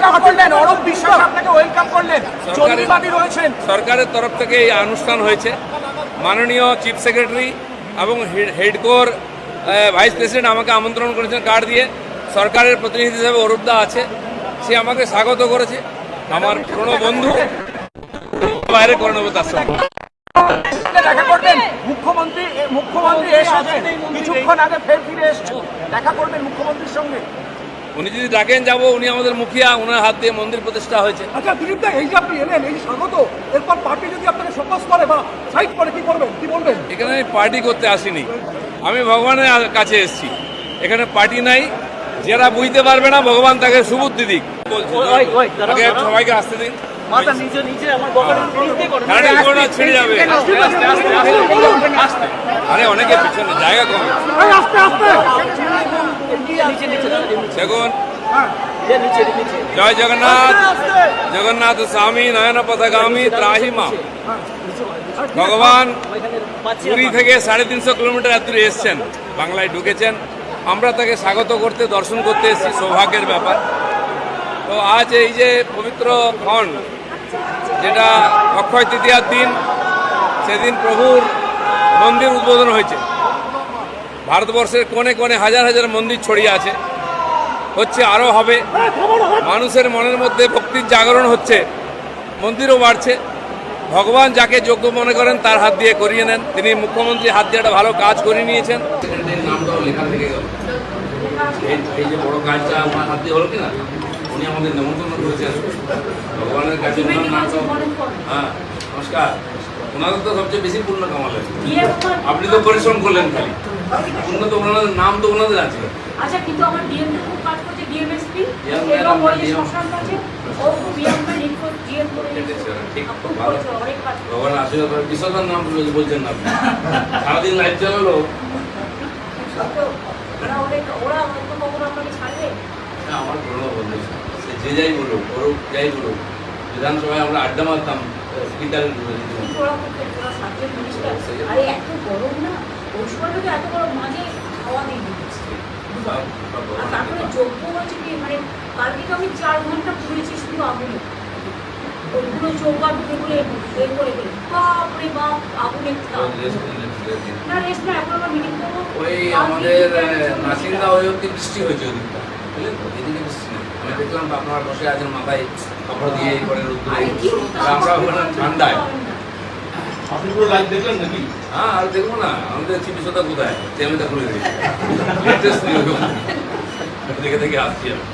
Welcome করলেন অরূপ বিশ্বাস আপনাকে welcome করলেন। জঙ্গিবাদী রয়েছেন। সরকারের তরফ থেকে এই অনুষ্ঠান হয়েছে। মাননীয় চিফ সেক্রেটারি এবং হেড- হেডকোর ভাইস প্রেসিডেন্ট আমাকে আমন্ত্রণ করেছেন কার্ড দিয়ে। সরকারের প্রতিনিধি হিসেবে অরূপদা আছে। সে আমাকে স্বাগত করেছে। আমার পুরনো বন্ধু। বাইরে করে নেব তার সঙ্গে। দেখা করবেন। মুখ্যমন্ত্রী মুখ্যমন্ত্রী এসেছেন। কিছুক্ষণ আগে ফের ফিরে এসেছেন। দেখা করবেন মুখ্যমন্ত্রীর সঙ্গে। উনি যদি ডাকেন যাব উনি আমাদের মুখিয়া ওনার হাত দিয়ে মন্দির প্রতিষ্ঠা হয়েছে। আচ্ছা দিলীপ দা এই যে আপনি এলেন এই স্বাগত। এরপর পার্টি যদি আপনাকে ফোকাস করে বা সাইড করে কি করবেন? কি বলবেন? এখানে আমি পার্টি করতে আসিনি। আমি ভগবানের কাছে এসেছি। এখানে পার্টি নাই। যারা বুঝতে পারবে না ভগবান তাকে সুবুদ্ধি দিক। সবাইকে আসতে দিন। মাথা নিচে নিচে আমার বকাটা নিচে করো। কারণ করোনা ছিঁড়ে যাবে। আরে অনেকে পিছনে জায়গা কম। আস্তে আস্তে। দেখুন। যে নিচে নিচে। জয় জগন্নাথ। জগন্নাথ স্বামী নয়ন পথগামী ত্রাহি মা ভগবান পুরী থেকে সাড়ে তিনশো কিলোমিটার এত দূরে এসছেন বাংলায় ঢুকেছেন। আমরা তাকে স্বাগত করতে দর্শন করতে এসেছি সৌভাগ্যের ব্যাপার। তো আজ এই যে পবিত্র ক্ষণ যেটা অক্ষয় তৃতীয়ার দিন সেদিন প্রভুর মন্দির উদ্বোধন হয়েছে। ভারতবর্ষের কোণে কোণে হাজার হাজার মন্দির ছড়িয়ে আছে। হচ্ছে আরও হবে। মানুষের মনের মধ্যে ভক্তির জাগরণ হচ্ছে। মন্দিরও বাড়ছে। ভগবান যাকে যোগ্য মনে করেন তার হাত দিয়ে করিয়ে নেন। তিনি মুখ্যমন্ত্রী হাত দিয়ে একটা ভালো কাজ করিয়ে নিয়েছেন। নামটাও লেখা থেকে গেল। এই যে বড় কাজটা আমার হাত দিয়ে হলো কিনা? উনি আমাদের নেমন্তন্ন করেছেন। ভগবানের কাছে হ্যাঁ নমস্কার। ওনাদের তো সবচেয়ে বেশি পূর্ণ কামালেন। আপনি তো পরিশ্রম করলেন খালি। পূর্ণ তো ওনাদের নাম তো ওনাদের আছে। আচ্ছা কিন্তু আমার ডিএম খুব কাজ করছে ডিএমএসপি এবং ওই যে শ্মশান আছে ও খুব ইয়াংটা রিপোর্ট ডিএম করে ঠিক ভালো। ভগবান আশীর্বাদ বিশ্বদার নাম বলে- বলছেন না আপনি। সারাদিন লাইভ চালালো ওরা অনেক ওরা হয়তো কখনো আপনাকে ছাড়বে। না, আমার পুরনো বন্ধু সে যে যাই বলুক যাই বলুক বিধানসভায় আমরা আড্ডা মারতাম স্পিকারের ওরা খুব সাবজেক্ট মিনিস্টার আরে এত গরম না? ওই সময় এত গরম মাঝে খাওয়া দিয়ে দিচ্ছে আর তারপরে যোগ্য হচ্ছে কি মানে কালকে তো আমি চার ঘণ্টা ঘুরেছি শুধু আগুনে। ওইগুলো চৌকা ঢুকে বলে বের করে বাপ আগুনের তাপ না রেস্ট না এখন আবার মিটিং করব। ওই আমাদের নাসিন্দা ওই অব্দি বৃষ্টি হয়েছে ওদিকটা বুঝলেন তো এদিকে বৃষ্টি নেই। আমি দেখলাম আপনারা বসে আছেন মাথায় কাপড় দিয়ে করে আর আমরা ওখানে ঠান্ডায়। আপনি পুরো লাইভ নাকি? হ্যাঁ আর দেখব না। আমাদের চিকিৎসা কোথায়? আমি লেটেস্ট দেখে দেখে আসছি আমি।